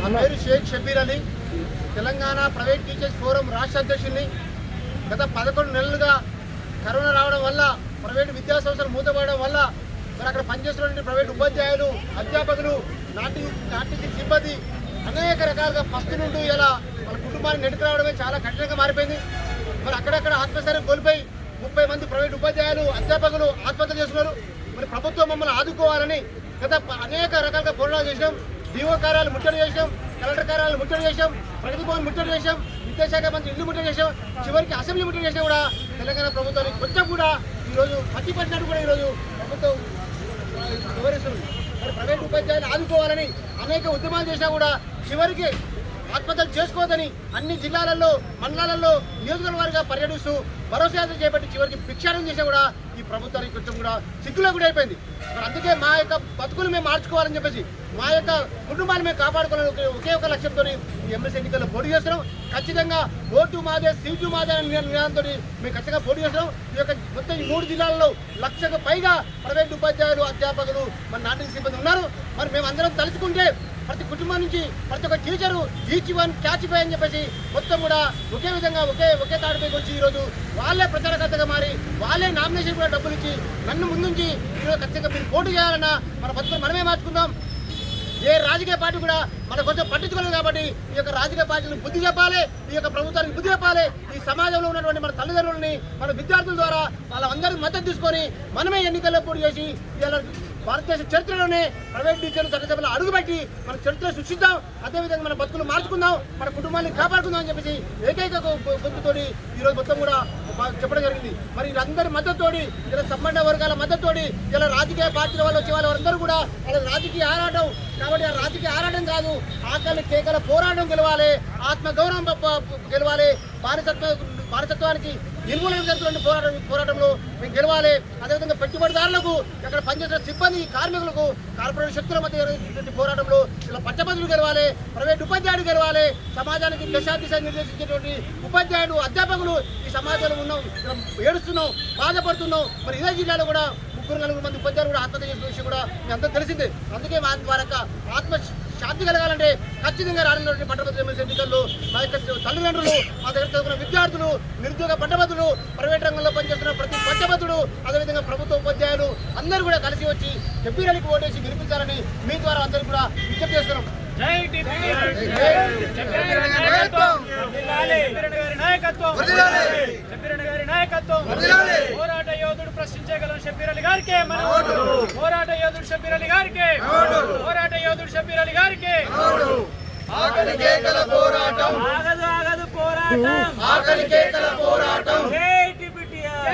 నా పేరు Shaik Shabbir Ali. Telangana private teachers forum రాష్ట్ర అధ్యక్షుడిని గత పదకొండు నెలలుగా కరోనా రావడం వల్ల ప్రైవేట్ విద్యాసంస్థలు మూతపడడం వల్ల మరి అక్కడ పనిచేస్తున్నటువంటి ప్రైవేట్ ఉపాధ్యాయులు అధ్యాపకులు నాటి నాటి సిబ్బంది అనేక రకాలుగా ఫస్ట్ నుండి ఇలా వాళ్ళ కుటుంబాన్ని నెట్టుకు రావడమే చాలా కఠినంగా మారిపోయింది. మరి అక్కడక్కడ ఆత్మస్థైర్యం కోల్పోయి ముప్పై మంది ప్రైవేట్ ఉపాధ్యాయులు అధ్యాపకులు ఆత్మహత్య చేస్తున్నారు మరి ప్రభుత్వం మమ్మల్ని ఆదుకోవాలని గత అనేక రకాలుగా పోరాటాలు చేసినాం. డిఓ కార్యాలు ముట్టడి చేసాం కలెక్టర్ కార్యాలు ముట్టడి చేసాం ప్రగతి భవన్ ముట్టడి చేసాం విద్యాశాఖ మంత్రి ఇల్లు ముట్టడి చేసాం చివరికి అసెంబ్లీ ముట్టడి చేసినా కూడా తెలంగాణ ప్రభుత్వానికి కొంచెం కూడా ఈరోజు పట్టి పట్టినట్టు కూడా ఈరోజు ప్రభుత్వం వివరిస్తుంది. మరి ప్రైవేట్ ఉపాధ్యాయులు ఆదుకోవాలని అనేక ఉద్యమాలు చేసినా కూడా చివరికి ఆత్మహత్యలు చేసుకోవద్దని అన్ని జిల్లాలలో మండలాలలో నియోజకవర్గాలుగా పర్యటిస్తూ భరోసా చేపట్టి చివరికి భిక్షాటం చేసే కూడా ఈ ప్రభుత్వానికి కొంచెం కూడా సిగ్గులో కూడా అయిపోయింది. మరి అందుకే మా యొక్క బతుకులు మేము మార్చుకోవాలని చెప్పేసి మా యొక్క కుటుంబాన్ని మేము కాపాడుకోవాలని ఒకే ఒక లక్ష్యంతో ఎమ్మెల్సీ ఎన్నికల్లో పోటీ చేస్తున్నాం. ఖచ్చితంగా ఓటు మాదే సీటు మాదే అనే నినాదంతో మేము ఖచ్చితంగా పోటీ చేస్తున్నాం. ఈ యొక్క మొత్తం ఈ మూడు జిల్లాల్లో లక్షకు పైగా ప్రైవేట్ ఉపాధ్యాయులు అధ్యాపకులు మన నాటి సిబ్బంది ఉన్నారు. మరి మేము అందరం తలుచుకుంటే ప్రతి కుటుంబం నుంచి ప్రతి ఒక్క teacher each one catch five అని చెప్పేసి మొత్తం కూడా ఒకే విధంగా ఒకే ఒకే తాడుపైకి వచ్చి ఈరోజు వాళ్ళే ప్రచారకర్తగా మారి వాళ్ళే నామినేషన్ కూడా డబ్బులు ఇచ్చి నన్ను ముందుంచి ఈరోజు ఖచ్చితంగా మీరు పోటీ చేయాలన్నా మన బతుకులు మనమే మార్చుకుందాం. రాజకీయ పార్టీ కూడా మన కొంచెం పట్టించుకోలేదు కాబట్టి ఈ యొక్క రాజకీయ పార్టీలకు బుద్ధి చెప్పాలి ఈ యొక్క ప్రభుత్వానికి బుద్ధి చెప్పాలి. ఈ సమాజంలో ఉన్నటువంటి మన తల్లిదండ్రులని మన విద్యార్థుల ద్వారా వాళ్ళందరికీ మద్దతు తీసుకొని మనమే ఎన్నికల్లో పోటీ చేసి ఇలా భారతదేశ చరిత్రలోనే ప్రైవేట్ టీచర్లు చట్టసభలో అడుగుపెట్టి మన చరిత్ర సృష్టిద్దాం. అదేవిధంగా మన బతుకులు మార్చుకుందాం మన కుటుంబాన్ని కాపాడుకుందాం అని చెప్పేసి ఏకైక గొ- గొంతుతోటి ఈరోజు మొత్తం కూడా చెప్పడం జరిగింది. మరి వీళ్ళందరి మద్దతుతోటి ఇలా సంబంధ వర్గాల మద్దతుతోటి ఇలా రాజకీయ పార్టీల వాళ్ళు వచ్చే వాళ్ళందరూ కూడా వాళ్ళ రాజకీయ ఆరాటం కాబట్టి ఆ ఆరాటం కాదు. ఆకలి కేకల పోరాటం గెలవాలి. ఆత్మగౌరవం గెలవాలి. బానిసత్వ బానిసత్వానికి నిర్మూలన జరుగుతున్న పోరాటం పోరాటంలో మేము గెలవాలి. అదేవిధంగా పెట్టుబడిదారులకు ఇక్కడ పనిచేసిన సిబ్బంది కార్మికులకు కార్పొరేట్ శక్తుల మధ్య జరిగినటువంటి పోరాటంలో ఇలా పట్టభద్రులు గెలవాలి. ప్రైవేట్ ఉపాధ్యాయుడు గెలవాలి. సమాజానికి దశాదిశ నిర్దేశించేటువంటి ఉపాధ్యాయుడు అధ్యాపకులు ఈ సమాజంలో ఉన్నాం. ఏడుస్తున్నాం బాధపడుతున్నాం. మరి ఇదే జిల్లాలో కూడా ముగ్గురు నలుగురు మంది ఉపాధ్యాయులు కూడా ఆత్మహత్య చేసిన విషయం కూడా మీ అందరూ తెలిసిందే. అందుకే మా వారి యొక్క శాంతి కలగాలంటే ఖచ్చితంగా రానున్నటువంటి పట్టభద్రుల ఎమ్మెల్సీ ఎన్నికల్లో మా యొక్క తల్లిదండ్రులు మా దగ్గర చదువుకున్న విద్యార్థులు నిరుద్యోగ పట్టభద్రులు ప్రైవేట్ రంగంలో పనిచేస్తున్న ప్రతి పట్టభద్రుడు అదేవిధంగా ప్రభుత్వ ఉపాధ్యాయులు అందరూ కూడా కలిసి వచ్చి చెప్పీరానికి ఓటేసి గెలిపించాలని మీ ద్వారా అందరూ కూడా విజ్ఞప్తి చేస్తున్నాం జై నాయకత్వం ఆగదు ఆగదు పోరాటం. ఆకలి కేకల పోరాటం. జై టిపిటిఆర్